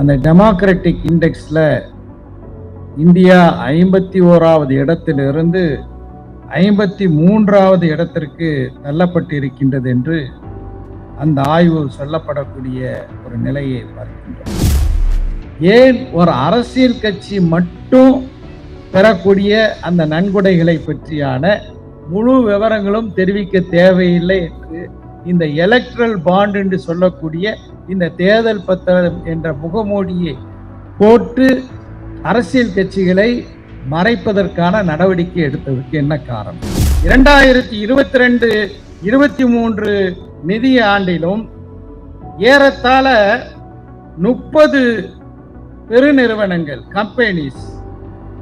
அந்த democratic இண்டெக்ஸில் India ஐம்பத்தி ஓராவது இடத்திலிருந்து ஐம்பத்தி மூன்றாவது இடத்திற்கு தள்ளப்பட்டு இருக்கின்றது என்று அந்த ஆய்வு சொல்லப்படக்கூடிய ஒரு நிலையை பார்க்கின்றோம். ஏன் ஒரு அரசியல் கட்சி மட்டும் பெறக்கூடிய அந்த நன்கொடைகளை பற்றியான முழு விவரங்களும் தெரிவிக்க தேவையில்லை என்று இந்த எலக்ட்ரல் பாண்ட் என்று சொல்லக்கூடிய இந்த தேர்தல் பத்திரம் என்ற முகமூடியை போட்டு அரசியல் கட்சிகளை மறைப்பதற்கான நடவடிக்கை எடுத்ததற்கு என்ன காரணம்? இரண்டாயிரத்தி இருபத்தி ரெண்டு இருபத்தி மூன்று நிதி ஆண்டிலும் ஏறத்தாழ முப்பது பெருநிறுவனங்கள் கம்பெனிஸ்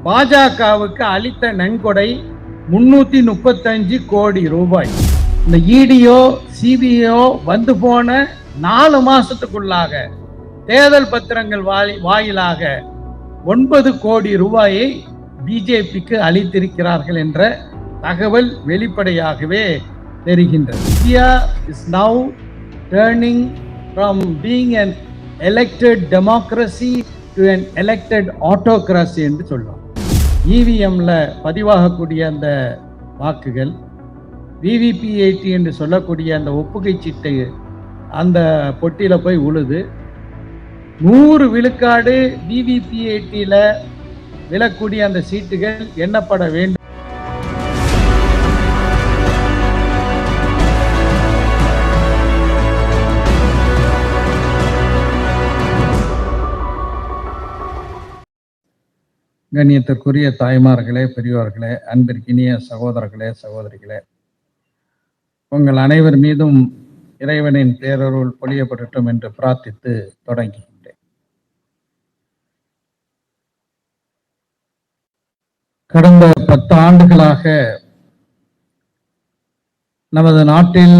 பாஜகவுக்கு அளித்த நன்கொடை முன்னூத்தி முப்பத்தஞ்சு கோடி ரூபாய். இந்த இடியோ சிபிஐயோ வந்து போன நாலு மாசத்துக்குள்ளாக தேர்தல் பத்திரங்கள் வாயி- வாயிலாக ஒன்பது கோடி ரூபாயை பிஜேபிக்கு அளித்திருக்கிறார்கள் என்ற தகவல் வெளிப்படையாகவே தெரிகின்றது. India is now turning from being an elected democracy to an elected autocracy என்று சொல்லுவோம் இவிஎம்ல பதிவாகக்கூடிய அந்த வாக்குகள் விவிபிஐடி என்று சொல்லக்கூடிய அந்த ஒப்புகை சீட்டை அந்த பொட்டியில் போய் உழுது நூறு விழுக்காடு விவிபிஐடியில் விழக்கூடிய அந்த சீட்டுகள் எண்ணப்பட வேண்டும். கண்ணியத்திற்குரிய தாய்மார்களே பெரியோர்களே அன்பிற்கினிய சகோதரர்களே சகோதரிகளே உங்கள் அனைவர் மீதும் இறைவனின் பேரருள் பொழியப்படட்டும் என்று பிரார்த்தித்து தொடங்குகின்றேன். கடந்த பத்து ஆண்டுகளாக நமது நாட்டில்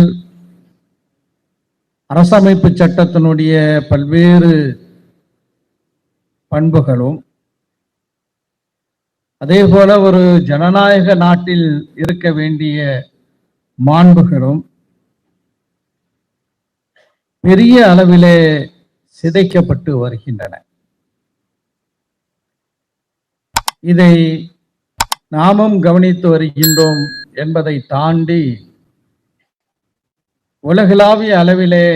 அரசமைப்பு சட்டத்தினுடைய பல்வேறு பண்புகளும் அதே போல ஒரு ஜனநாயக நாட்டில் இருக்க வேண்டிய மாண்புகளும் பெரிய அளவிலே சிதைக்கப்பட்டு வருகின்றன. இதை நாமும் கவனித்து வருகின்றோம் என்பதை தாண்டி உலகளாவிய அளவிலே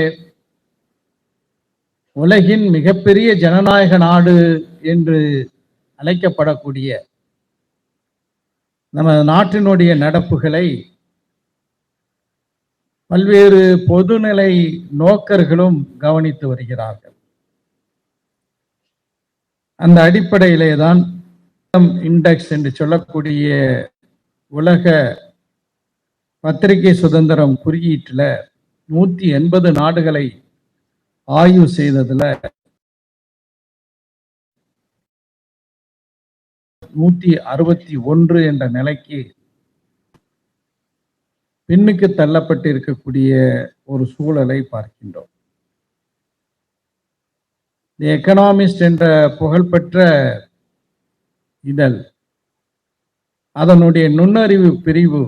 உலகின் மிகப்பெரிய ஜனநாயக நாடு என்று அழைக்கப்படக்கூடிய நமது நாட்டினுடைய நடப்புகளை பல்வேறு பொதுநிலை நோக்கர்களும் கவனித்து வருகிறார்கள். அந்த அடிப்படையிலே தான் இண்டெக்ஸ் என்று சொல்லக்கூடிய உலக பத்திரிகை சுதந்திரம் குறியீட்டுல நூத்தி எண்பது நாடுகளை ஆய்வு செய்ததில் நூத்தி அறுபத்தி ஒன்று என்ற நிலைக்கு பின்னுக்கு தள்ளப்பட்டு இருக்கக்கூடிய ஒரு சூழலை பார்க்கின்றோம். தி எக்கனாமிஸ்ட் என்ற புகழ்பெற்ற இதழ் அதனுடைய நுண்ணறிவு பிரிவு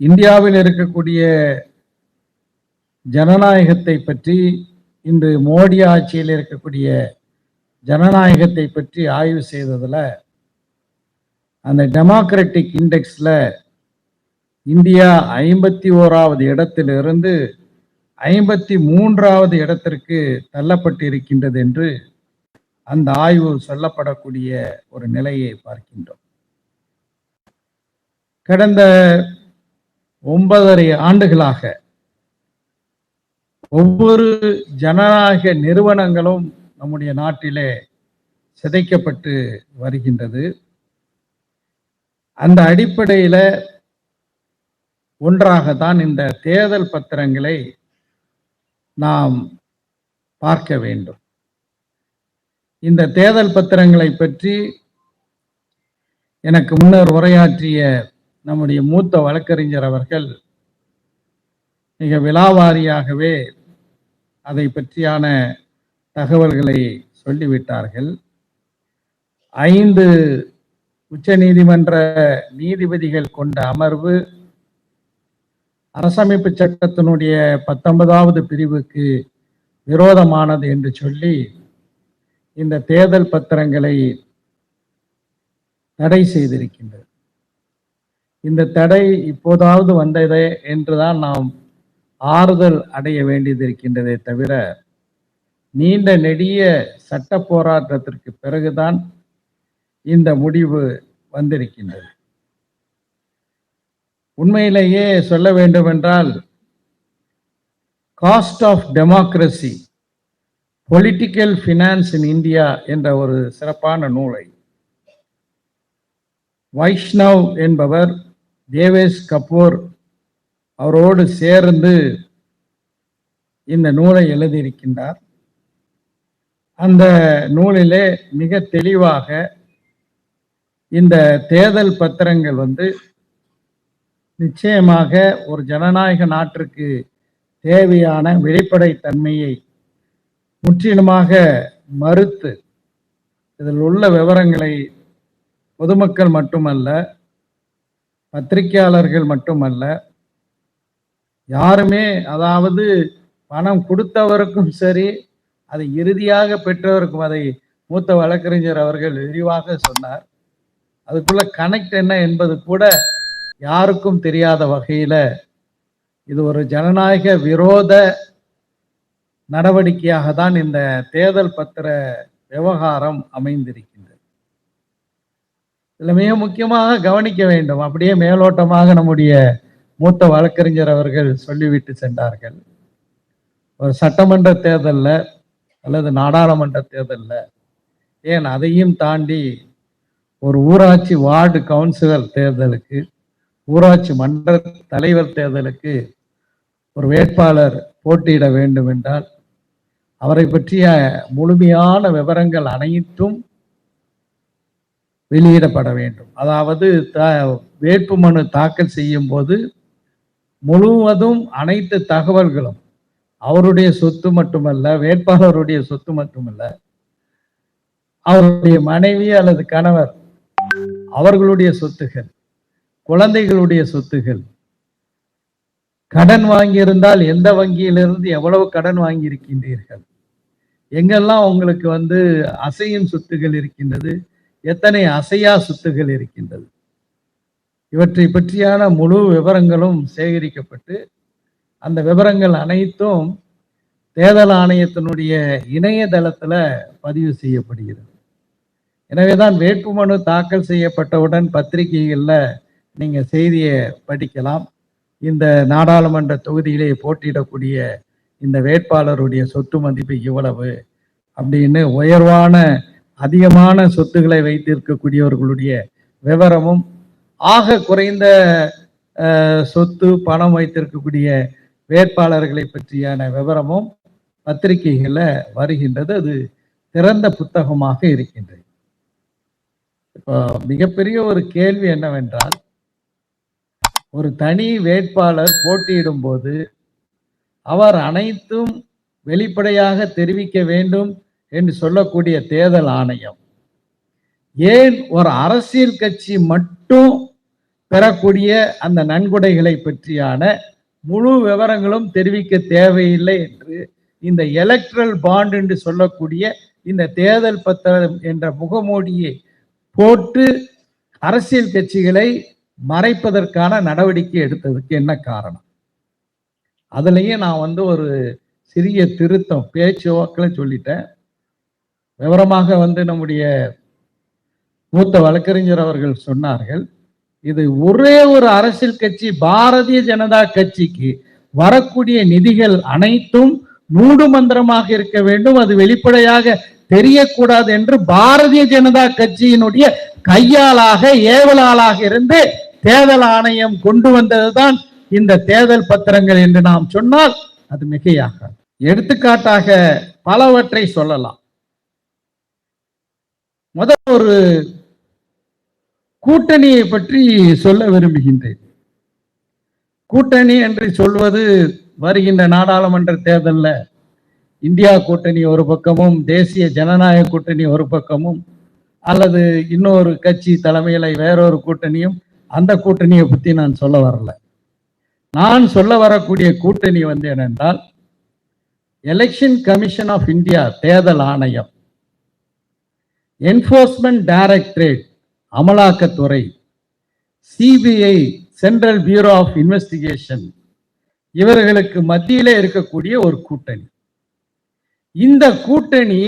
இந்தியாவில் இருக்கக்கூடிய ஜனநாயகத்தை பற்றி இன்று மோடி ஆட்சியில் இருக்கக்கூடிய ஜனநாயகத்தை பற்றி ஆய்வு செய்ததில் அந்த டெமோக்ராட்டிக் இண்டெக்ஸில் இந்தியா ஐம்பத்தி ஓராவது இடத்திலிருந்து ஐம்பத்தி மூன்றாவது இடத்திற்கு தள்ளப்பட்டிருக்கின்றது என்று அந்த ஆய்வு சொல்லப்படக்கூடிய ஒரு நிலையை பார்க்கின்றோம். கடந்த ஒன்பதரை ஆண்டுகளாக ஒவ்வொரு ஜனநாயக நிறுவனங்களும் நம்முடைய நாட்டிலே சிதைக்கப்பட்டு வருகின்றது. அந்த அடிப்படையில ஒன்றாகத்தான் இந்த தேர்தல் பத்திரங்களை நாம் பார்க்க வேண்டும். இந்த தேர்தல் பத்திரங்களை பற்றி எனக்கு முன்னர் உரையாற்றிய நம்முடைய மூத்த வழக்கறிஞர் அவர்கள் மிக விலாவாரியாகவே அதை பற்றியான தகவல்களை சொல்லிவிட்டார்கள். ஐந்து உச்ச நீதிமன்ற நீதிபதிகள் கொண்ட அமர்வு அரசமைப்பு சட்டத்தினுடைய பத்தொன்பதாவது பிரிவுக்கு விரோதமானது என்று சொல்லி இந்த தேர்தல் பத்திரங்களை தடை செய்திருக்கின்றது. இந்த தடை இப்போதாவது வந்ததே என்றுதான் நாம் ஆறுதல் அடைய வேண்டியது இருக்கின்றதே தவிர நீண்ட நெடிய சட்ட போராட்டத்திற்கு பிறகுதான் இந்த முடிவு வந்திருக்கின்றது. உண்மையிலேயே சொல்ல வேண்டுமென்றால் cost of democracy political finance in India என்ற ஒரு சிறப்பான நூலை வைஷ்ணவ் என்பவர் தேவேஷ் கபூர் அவரோடு சேர்ந்து இந்த நூலை எழுதியிருக்கின்றார். அந்த நூலிலே மிக தெளிவாக இந்த தேர்தல் பத்திரங்கள் வந்து நிச்சயமாக ஒரு ஜனநாயக நாட்டிற்கு தேவையான வெளிப்படைத்தன்மையை முற்றிலுமாக மறுத்து இதில் உள்ள விவரங்களை பொதுமக்கள் மட்டுமல்ல பத்திரிகையாளர்கள் மட்டுமல்ல யாருமே அதாவது பணம் கொடுத்தவருக்கும் சரி அதை இறுதியாக பெற்றவருக்கும் அதை மூத்த வழக்கறிஞர் அவர்கள் விரிவாக சொன்னார். அதுக்குள்ள கனெக்ட் என்ன என்பது கூட யாருக்கும் தெரியாத வகையில இது ஒரு ஜனநாயக விரோத நடவடிக்கையாக தான் இந்த தேர்தல் பத்திர விவகாரம் அமைந்திருக்கின்றது. இதில் மிக முக்கியமாக கவனிக்க வேண்டும். அப்படியே மேலோட்டமாக நம்முடைய மூத்த வழக்கறிஞர் அவர்கள் சொல்லிவிட்டு சென்றார்கள். ஒரு சட்டமன்ற தேர்தலில் அல்லது நாடாளுமன்ற தேர்தலில் ஏன் அதையும் தாண்டி ஒரு ஊராட்சி வார்டு கவுன்சிலர் தேர்தலுக்கு ஊராட்சி மன்ற தலைவர் தேர்தலுக்கு ஒரு வேட்பாளர் போட்டியிட வேண்டும் என்றால் அவரை பற்றிய முழுமையான விவரங்கள் அனைத்தும் வெளியிடப்பட வேண்டும். அதாவது த- வேட்புமனு தாக்கல் செய்யும் போது முழுவதும் அனைத்து தகவல்களும் அவருடைய சொத்து மட்டுமல்ல வேட்பாளருடைய சொத்து மட்டுமல்ல அவருடைய மனைவி அல்லது கணவர் அவர்களுடைய சொத்துகள் குழந்தைகளுடைய சொத்துகள். கடன் வாங்கியிருந்தால் எந்த வங்கியிலிருந்து எவ்வளவு கடன் வாங்கியிருக்கின்றீர்கள்? எங்கெல்லாம் உங்களுக்கு வந்து அசையும் சொத்துகள் இருக்கின்றது? எத்தனை அசையா சொத்துகள் இருக்கின்றது? இவற்றை பற்றியான முழு விவரங்களும் சேகரிக்கப்பட்டு அந்த விவரங்கள் அனைத்தும் தேர்தல் ஆணையத்தினுடைய இணையதளத்தில் பதிவு செய்யப்படுகிறது. எனவேதான் வேட்புமனு தாக்கல் செய்யப்பட்டவுடன் பத்திரிகைகளில் நீங்க செய்தியை படிக்கலாம். இந்த நாடாளுமன்ற தொகுதியிலே போட்டியிடக்கூடிய இந்த வேட்பாளருடைய சொத்து மதிப்பு இவ்வளவு அப்படின்னு உயர்வான அதிகமான சொத்துக்களை வைத்திருக்கக்கூடியவர்களுடைய விவரமும் ஆக குறைந்த சொத்து பணம் வைத்திருக்கக்கூடிய வேட்பாளர்களை பற்றியான விவரமும் பத்திரிகைகளில் வருகின்றது. அது திறந்த புத்தகமாக இருக்கின்றது. இப்போ மிகப்பெரிய ஒரு கேள்வி என்னவென்றால் ஒரு தனி வேட்பாளர் போட்டியிடும் போது அவர் அனைத்தும் வெளிப்படையாக தெரிவிக்க வேண்டும் என்று சொல்லக்கூடிய தேர்தல் ஆணையம். ஏன் ஒரு அரசியல் கட்சி மட்டும் பெறக்கூடிய அந்த நன்கொடைகளை பற்றியான முழு விவரங்களும் தெரிவிக்க தேவையில்லை என்று இந்த எலக்ட்ரல் பாண்ட் என்று சொல்லக்கூடிய இந்த தேர்தல் பத்திரம் என்ற முகமூடியை போட்டு அரசியல் கட்சிகளை மறைப்பதற்கான நடவடிக்கை எடுத்ததுக்கு என்ன காரணம்? அதுலேயே நான் வந்து ஒரு சிறிய திருத்தம் பேச்சு சொல்லிட்டேன். விவரமாக வந்து நம்முடைய மூத்த வழக்கறிஞர் அவர்கள் சொன்னார்கள் இது ஒரே ஒரு அரசியல் கட்சி பாரதிய ஜனதா கட்சிக்கு வரக்கூடிய நிதிகள் அனைத்தும் மூடு மந்திரமாக இருக்க வேண்டும் அது வெளிப்படையாக தெரியக்கூடாது என்று பாரதிய ஜனதா கட்சியினுடைய கையாளாக ஏவலாளாக இருந்து தேர்தல் ஆணையம் கொண்டு வந்ததுதான் இந்த தேர்தல் பத்திரங்கள் என்று நாம் சொன்னால் அது மிகையாக எடுத்துக்காட்டாக பலவற்றை சொல்லலாம். முதல் ஒரு கூட்டணியை பற்றி சொல்ல விரும்புகின்றேன். கூட்டணி என்று சொல்வது வருகின்ற நாடாளுமன்ற தேர்தல்ல இந்தியா கூட்டணி ஒரு பக்கமும் தேசிய ஜனநாயக கூட்டணி ஒரு பக்கமும் அல்லது இன்னொரு கட்சி தலைமையில வேறொரு கூட்டணியும் அந்த கூட்டணியை பற்றி நான் சொல்ல வரல. நான் சொல்ல வரக்கூடிய கூட்டணி வந்து என்னென்றால் எலெக்ஷன் கமிஷன் ஆஃப் இந்தியா தேர்தல் ஆணையம் என்ஃபோர்ஸ்மெண்ட் டைரக்டரேட் அமலாக்கத்துறை CBI central bureau of investigation இவர்களுக்கு மத்தியிலே இருக்கக்கூடிய ஒரு கூட்டணி. இந்த கூட்டணி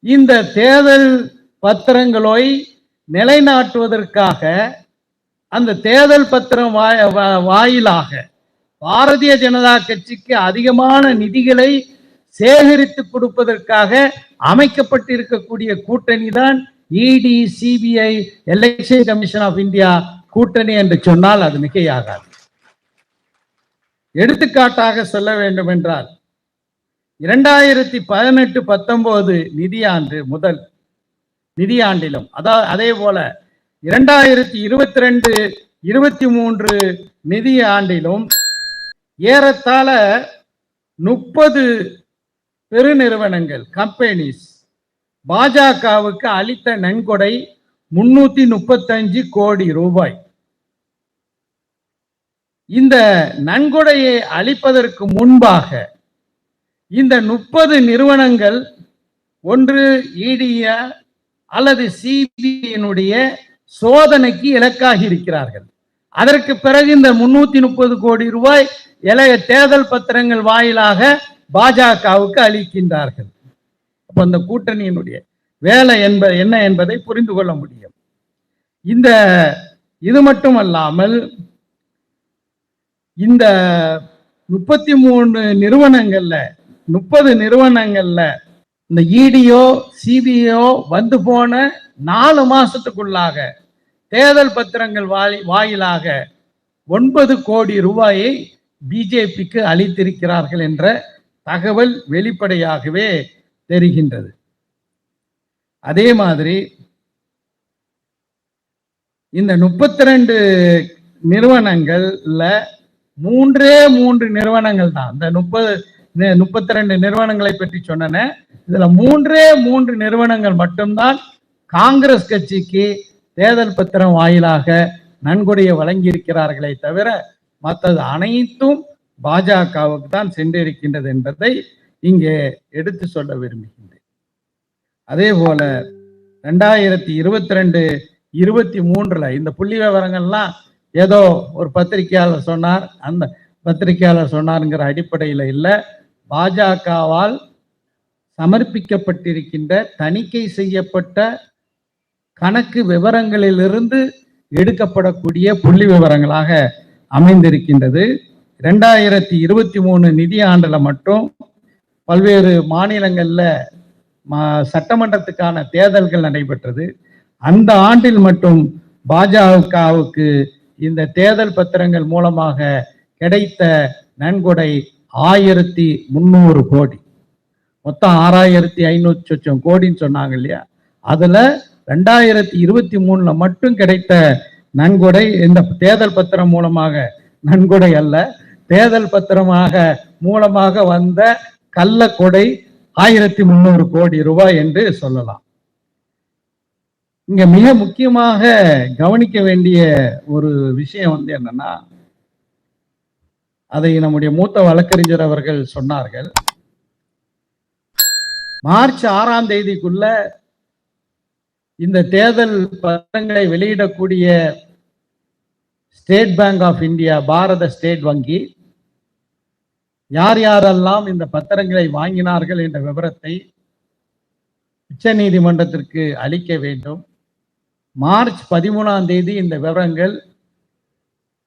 இந்த தேர்தல் பத்திரங்களை நிலைநாட்டுவதற்காக அந்த தேர்தல் பத்திரம் வாயிலாக பாரதிய ஜனதா கட்சிக்கு அதிகமான நிதிகளை சேகரித்து கொடுப்பதற்காக அமைக்கப்பட்டிருக்கக்கூடிய கூட்டணி தான் ED CBI election commission of India கூட்டணி என்று சொன்னால் அது மிகையாகாது. எடுத்துக்காட்டாக சொல்ல வேண்டும் என்றால் இரண்டாயிரத்தி பதினெட்டு பத்தொன்பது நிதியாண்டு முதல் நிதியாண்டிலும் அதாவது அதே போல இரண்டாயிரத்தி இருபத்தி ரெண்டு இருபத்தி மூன்று நிதி ஆண்டிலும் ஏறத்தாழ முப்பது பெருநிறுவனங்கள் கம்பெனிஸ் பாஜகவுக்கு அளித்த நன்கொடை முன்னூத்தி முப்பத்தஞ்சு கோடி ரூபாய். இந்த நன்கொடையை அளிப்பதற்கு முன்பாக இந்த முப்பது நிறுவனங்கள் ஒன்று இடிய அல்லது சிபிஐனுடைய சோதனைக்கு இலக்காகி இருக்கிறார்கள். அதற்கு பிறகு இந்த முன்னூத்தி முப்பது கோடி ரூபாய் இளைய தேர்தல் பத்திரங்கள் வாயிலாக பாஜகவுக்கு அளிக்கின்றார்கள். அப்ப அந்த கூட்டணியினுடைய வேலை என்ப என்ன என்பதை புரிந்து கொள்ள முடியும். இந்த இது மட்டுமல்லாமல் இந்த முப்பத்தி மூணு நிறுவனங்கள்ல முப்பது நிறுவனங்கள்ல இந்த இடியோ சிபிஓ வந்து போன நாலு மாசத்துக்குள்ளாக தேர்தல் பத்திரங்கள் வாயி வாயிலாக ஒன்பது கோடி ரூபாயை பிஜேபிக்கு அளித்திருக்கிறார்கள் என்ற தகவல் வெளிப்படையாகவே தெரிகின்றது. அதே மாதிரி இந்த முப்பத்தி ரெண்டு நிறுவனங்கள்ல மூன்றே மூன்று நிறுவனங்கள் தான். இந்த முப்பது முப்பத்தி ரெண்டு நிறுவனங்களை பற்றி சொன்னன இதுல மூன்றே மூன்று நிறுவனங்கள் மட்டும்தான் காங்கிரஸ் கட்சிக்கு தேர்தல் பத்திரம் வாயிலாக நன்கொடையை வழங்கியிருக்கிறார்களே தவிர மற்றது அனைத்தும் பாஜகவுக்கு தான் சென்றிருக்கின்றது என்பதை இங்கே எடுத்து சொல்ல விரும்புகின்றேன். அதே போல ரெண்டாயிரத்தி இருபத்தி ரெண்டு இருபத்தி மூன்றுல இந்த புள்ளி விவரங்கள்லாம் ஏதோ ஒரு பத்திரிகையாளர் சொன்னார். அந்த பத்திரிகையாளர் சொன்னாருங்கிற அடிப்படையில் இல்லை. பாஜகவால் சமர்ப்பிக்கப்பட்டிருக்கின்ற தணிக்கை செய்யப்பட்ட கணக்கு விவரங்களிலிருந்து எடுக்கப்படக்கூடிய புள்ளி விவரங்களாக அமைந்திருக்கின்றது. ரெண்டாயிரத்தி இருபத்தி மூணு நிதி ஆண்டில் மட்டும் பல்வேறு மாநிலங்களில் சட்டமன்றத்துக்கான தேர்தல்கள் நடைபெற்றது. அந்த ஆண்டில் மட்டும் பாஜகவுக்கு இந்த தேர்தல் பத்திரங்கள் மூலமாக கிடைத்த நன்கொடை ஆயிரத்தி முந்நூறு கோடி. மொத்தம் ஆறாயிரத்தி ஐநூற்றி லட்சம் கோடின்னு சொன்னாங்க இல்லையா? அதில் ரெண்டாயிரத்தி இருபத்தி மூணுல மட்டும் கிடைத்த நன்கொடை இந்த தேர்தல் பத்திரம் மூலமாக நன்கொடை அல்ல. தேர்தல் பத்திரமாக மூலமாக வந்த கள்ள கொடை ஆயிரத்தி முந்நூறு கோடி ரூபாய் என்று சொல்லலாம். இங்க மிக முக்கியமாக கவனிக்க வேண்டிய ஒரு விஷயம் வந்து என்னன்னா அதை நம்முடைய மூத்த வழக்கறிஞர் அவர்கள் சொன்னார்கள். மார்ச் ஆறாம் தேதிக்குள்ள இந்த தேர்தல் பத்திரங்களை வெளியிடக்கூடிய state bank of India Bharat state வங்கி யார் யாரெல்லாம் இந்த பத்திரங்களை வாங்கினார்கள் என்ற விவரத்தை உச்ச நீதிமன்றத்திற்கு அளிக்க வேண்டும். மார்ச் பதிமூணாம் தேதி இந்த விவரங்கள்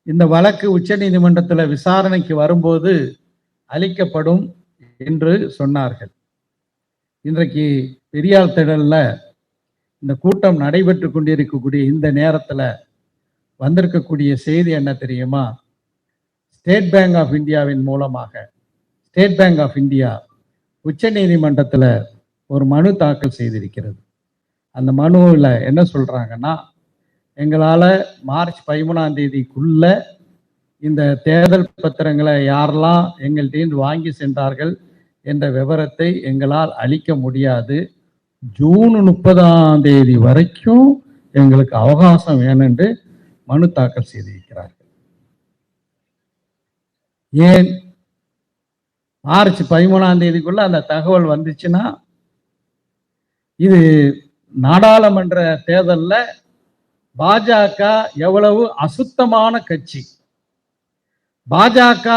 இந்த வழக்கு உச்ச நீதிமன்றத்தில் விசாரணைக்கு வரும்போது அளிக்கப்படும் என்று சொன்னார்கள். இன்றைக்கு பெரியார் திடல்ல இந்த கூட்டம் நடைபெற்று கொண்டிருக்கக்கூடிய இந்த நேரத்தில் வந்திருக்கக்கூடிய செய்தி என்ன தெரியுமா? ஸ்டேட் பேங்க் ஆஃப் இந்தியாவின் மூலமாக ஸ்டேட் பேங்க் ஆஃப் இந்தியா உச்ச நீதிமன்றத்தில் ஒரு மனு தாக்கல் செய்திருக்கிறது. அந்த மனுவில் என்ன சொல்கிறாங்கன்னா எங்களால் மார்ச் பதிமூணாம் தேதிக்குள்ள இந்த தேர்தல் பத்திரங்களை யாரெல்லாம் எங்கள்கிட்ட வாங்கி சென்றார்கள் என்ற விவரத்தை எங்களால் அளிக்க முடியாது. ஜூன் முப்பதாம் தேதி வரைக்கும் எங்களுக்கு அவகாசம் வேணும் என்று மனு தாக்கல் செய்திருக்கிறார்கள். ஏன்? மார்ச் பதிமூணாம் தேதிக்குள்ள அந்த தகவல் வந்துச்சுன்னா இது நாடாளுமன்ற தேர்தல்ல பாஜக எவ்வளவு அசுத்தமான கட்சி. பாஜக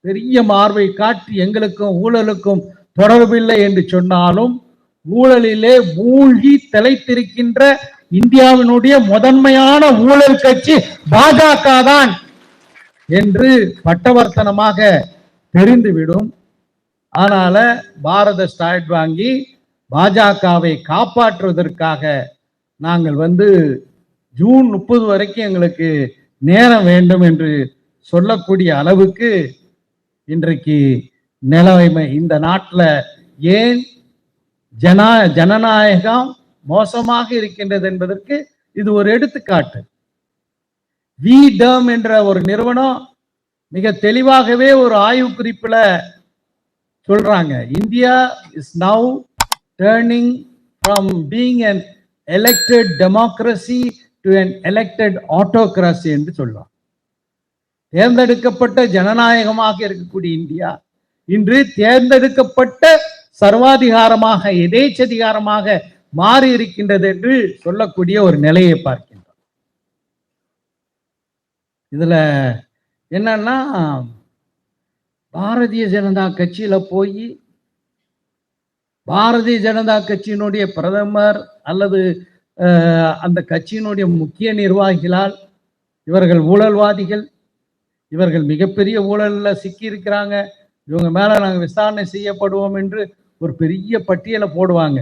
பெரிய மார்பை காட்டி எங்களுக்கும் ஊழலுக்கும் தொடர்பில்லை என்று சொன்னாலும் ஊழலிலே மூழ்கி தலைத்திருக்கின்ற இந்தியாவினுடைய முதன்மையான ஊழல் கட்சி பாஜக தான் என்று பட்டவர்த்தனமாக தெரிந்துவிடும். ஆனால பாரத ஸ்டாட் வாங்கி பாஜகவை காப்பாற்றுவதற்காக நாங்கள் வந்து ஜூன் முப்பது வரைக்கும் எங்களுக்கு நேரம் வேண்டும் என்று சொல்லக்கூடிய அளவுக்கு இன்றைக்கு நிலைமை இந்த நாட்டில் ஏன் ஜனா ஜனநாயகம் மோசமாக இருக்கின்றது என்பதற்கு இது ஒரு எடுத்துக்காட்டு. வி. டேம் என்ற ஒரு நிறுவனம் மிக தெளிவாகவே ஒரு ஆய்வு குறிப்புல சொல்றாங்க. India is now turning from being an elected democracy to an elected autocracy என்று சொல்லலாம் தேர்ந்தெடுக்கப்பட்ட ஜனநாயகமாக இருக்கக்கூடிய இந்தியா இன்று தேர்ந்தெடுக்கப்பட்ட சர்வாதிகாரமாக எதேச்சதிகாரமாக மாறி இருக்கின்றது என்று சொல்லக்கூடிய ஒரு நிலையை பார்க்கின்றோம். இதுல என்னன்னா பாரதிய ஜனதா கட்சியில போய் பாரதிய ஜனதா கட்சியினுடைய பிரதமர் அல்லது அந்த கட்சியினுடைய முக்கிய நிர்வாகிகளால் இவர்கள் ஊழல்வாதிகள் இவர்கள் மிகப்பெரிய ஊழல்ல சிக்கி இருக்கிறாங்க இவங்க மேல நாங்க விசாரணை செய்யப்படுவோம் என்று ஒரு பெரிய பட்டியலை போடுவாங்க.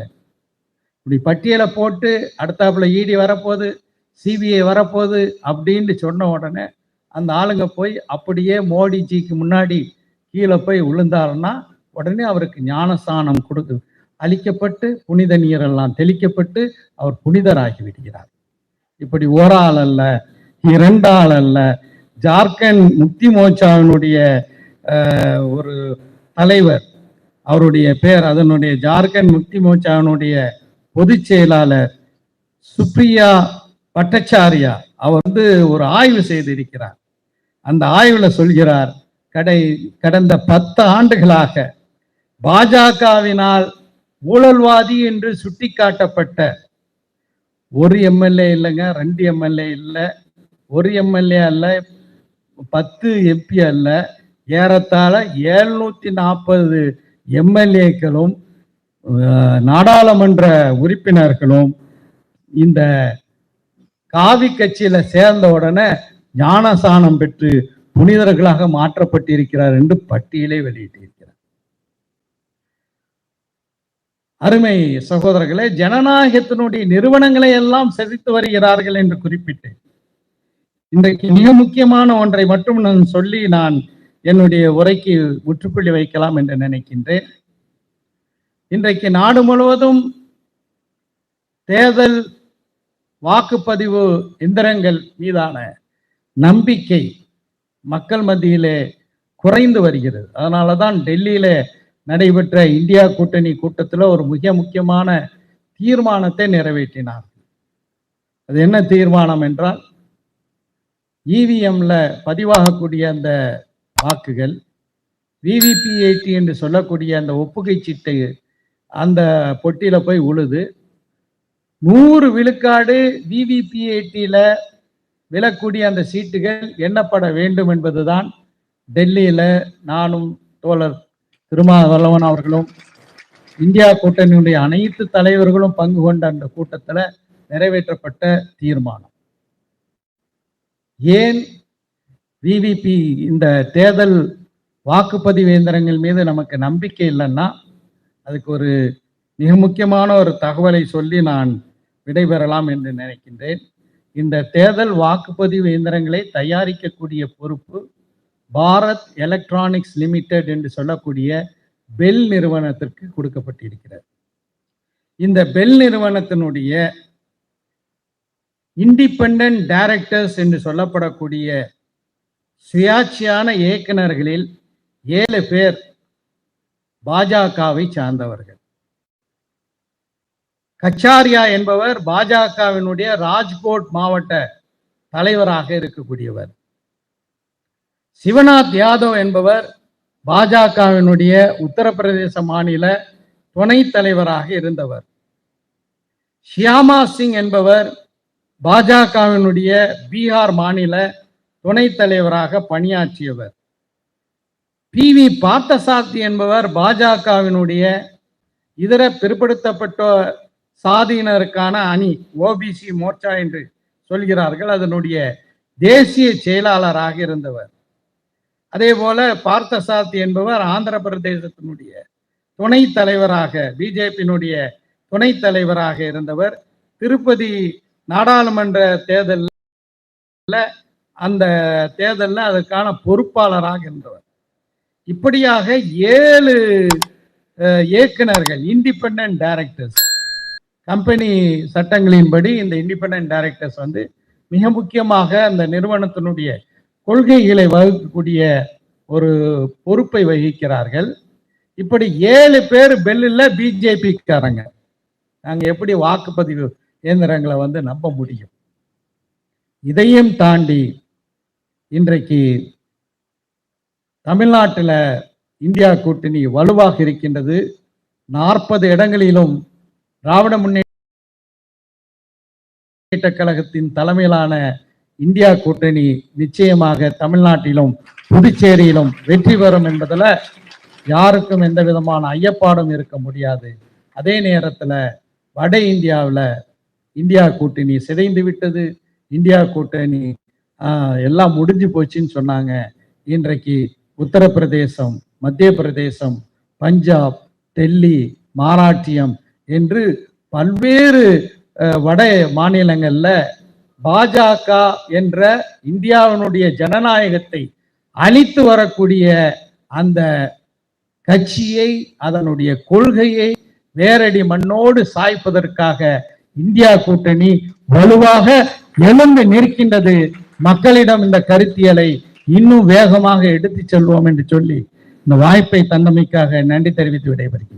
இப்படி பட்டியலை போட்டு அடுத்தாப்புல இடி வரப்போகுது சிபிஐ வரப்போகுது அப்படின்னு சொன்ன உடனே அந்த ஆளுங்க போய் அப்படியே மோடிஜிக்கு முன்னாடி கீழே போய் விழுந்தாருன்னா உடனே அவருக்கு ஞானஸ்தானம் கொடுக்கு அளிக்கப்பட்டு புனித நீரெல்லாம் தெளிக்கப்பட்டு அவர் புனிதராகி விடுகிறார். இப்படி ஒரு அல்ல இரண்டாள் அல்ல ஜார்க்கண்ட் முக்தி மோர்ச்சாவினுடைய ஒரு தலைவர் அவருடைய பெயர் அதனுடைய ஜார்க்கண்ட் முக்தி மோர்ச்சாவினுடைய பொதுச் செயலாளர் சுப்ரியா பட்டச்சாரியா அவர் வந்து ஒரு ஆய்வு செய்திருக்கிறார். அந்த ஆய்வில் சொல்கிறார் கடை கடந்த பத்து ஆண்டுகளாக பாஜகவினால் ஊழல்வாதி என்று சுட்டிக்காட்டப்பட்ட ஒரு எம்எல்ஏ இல்லைங்க ரெண்டு எம்எல்ஏ இல்லை ஒரு எம்எல்ஏ அல்ல பத்து எம்பி அல்ல ஏறத்தாழ ஏழ்நூத்தி நாற்பது எம்எல்ஏக்களும் நாடாளுமன்ற உறுப்பினர்களும் இந்த காவி கட்சியில சேர்ந்த உடனே ஞானசானம் பெற்று புனிதர்களாக மாற்றப்பட்டிருக்கிறார் என்று பட்டியலை வெளியிட்டிருக்கிறார். அருமை சகோதரர்களே ஜனநாயகத்தினுடைய நிறுவனங்களை எல்லாம் செதித்து வருகிறார்கள் என்று குறிப்பிட்டேன். இன்றைக்கு மிக முக்கியமான ஒன்றை மட்டும் நான் சொல்லி நான் என்னுடைய உரைக்கு முற்றுப்புள்ளி வைக்கலாம் என்று நினைக்கின்றேன். இன்றைக்கு நாடு முழுவதும் தேர்தல் வாக்குப்பதிவு எந்திரங்கள் மீதான நம்பிக்கை மக்கள் மத்தியிலே குறைந்து வருகிறது. அதனால தான் டெல்லியில நடைபெற்ற இந்தியா கூட்டணி கூட்டத்தில் ஒரு மிக முக்கியமான தீர்மானத்தை நிறைவேற்றினார் அது என்ன தீர்மானம் என்றால் இவிஎம்ல பதிவாகக்கூடிய அந்த வாக்குகள். விவிபிஏடி என்று சொல்லக்கூடிய அந்த ஒப்புகை சீட்டை அந்த பொட்டியில் போய் உழுது நூறு விழுக்காடு விவிபிஏடியில் விழக்கூடிய அந்த சீட்டுகள் எண்ணப்பட வேண்டும் என்பதுதான் டெல்லியில் நானும் தோழர் திருமாவளவன் அவர்களும் இந்தியா கூட்டணியுடைய அனைத்து தலைவர்களும் பங்கு கொண்ட அந்த கூட்டத்தில் நிறைவேற்றப்பட்ட தீர்மானம். ஏன் விவிபி இந்த தேர்தல் வாக்குப்பதிவு இயந்திரங்கள் மீது நமக்கு நம்பிக்கை இல்லைன்னா அதுக்கு ஒரு மிக முக்கியமான ஒரு தகவலை சொல்லி நான் விடைபெறலாம் என்று நினைக்கின்றேன். இந்த தேர்தல் வாக்குப்பதிவு இயந்திரங்களை தயாரிக்கக்கூடிய பொறுப்பு பாரத் எலக்ட்ரானிக்ஸ் லிமிடெட் என்று சொல்லக்கூடிய பெல் நிறுவனத்திற்கு கொடுக்கப்பட்டிருக்கிறது. இந்த பெல் நிறுவனத்தினுடைய இண்டிபெண்டன்ட் டைரக்டர்ஸ் என்று சொல்லப்படக்கூடிய சுயாட்சியான இயக்குநர்களில் ஏழு பேர் பாஜகவை சார்ந்தவர்கள். கச்சாரியா என்பவர் பாஜகவினுடைய ராஜ்கோட் மாவட்ட தலைவராக இருக்கக்கூடியவர். சிவநாத் யாதவ் என்பவர் பாஜகவினுடைய உத்தரப்பிரதேச மாநில துணைத் தலைவராக இருந்தவர். ஷியாமா சிங் என்பவர் பாஜகவினுடைய பீகார் மாநில துணைத் தலைவராக பணியாற்றியவர். பி வி பார்த்தசாரதி என்பவர் பாஜகவினுடைய இதர பிற்படுத்தப்பட்ட சாதியினருக்கான அணி ஓபிசி மோர்ச்சா என்று சொல்கிறார்கள். அதனுடைய தேசிய செயலாளராக இருந்தவர். அதே போல பார்த்தசாரதி என்பவர் ஆந்திர பிரதேசத்தினுடைய துணைத் தலைவராக பிஜேபியினுடைய துணைத் தலைவராக இருந்தவர். திருப்பதி நாடாளுமன்ற தேர்தலில் அந்த தேர்தலில் அதற்கான பொறுப்பாளராகின்றவர் இப்படியாக ஏழு இயக்குநர்கள் இயக்குனர்கள் டைரக்டர்ஸ் கம்பெனி சட்டங்களின்படி இந்த இண்டிபெண்ட் டைரக்டர்ஸ் வந்து மிக முக்கியமாக அந்த நிறுவனத்தினுடைய கொள்கைகளை வகுக்கக்கூடிய ஒரு பொறுப்பை வகிக்கிறார்கள். இப்படி ஏழு பேர் பெல்லில் பிஜேபிக்காரங்க. நாங்கள் எப்படி வாக்குப்பதிவு இயந்திரங்களை வந்து நம்ப முடியும்? இதையும் தாண்டி இன்றைக்கு தமிழ்நாட்டில் இந்தியா கூட்டணி வலுவாக இருக்கின்றது. நாற்பது இடங்களிலும் திராவிட முன்னேற்ற கழகத்தின் தலைமையிலான இந்தியா கூட்டணி நிச்சயமாக தமிழ்நாட்டிலும் புதுச்சேரியிலும் வெற்றி பெறும் என்பதுல யாருக்கும் எந்த விதமான ஐயப்பாடும் இருக்க முடியாது. அதே நேரத்துல வட இந்தியாவில் இந்தியா கூட்டணி சிதைந்து விட்டது. இந்தியா கூட்டணி எல்லாம் முடிஞ்சு போச்சுன்னு சொன்னாங்க. இன்றைக்கு உத்தரப்பிரதேசம் மத்திய பிரதேசம் பஞ்சாப் டெல்லி மாராட்டியம் என்று பல்வேறு வட மாநிலங்கள்ல பாஜக என்ற இந்தியாவினுடைய ஜனநாயகத்தை அழித்து வரக்கூடிய அந்த கட்சியை அதனுடைய கொள்கையை வேரடி மண்ணோடு சாய்ப்பதற்காக இந்தியா கூட்டணி வலுவாக எழுந்து நிற்கின்றது. மக்களிடம் இந்த கருத்தியலை இன்னும் வேகமாக எடுத்துச் செல்வோம் என்று சொல்லி இந்த வாய்ப்பை தந்தமைக்காக நன்றி தெரிவித்து விடைபெறுகிறேன்.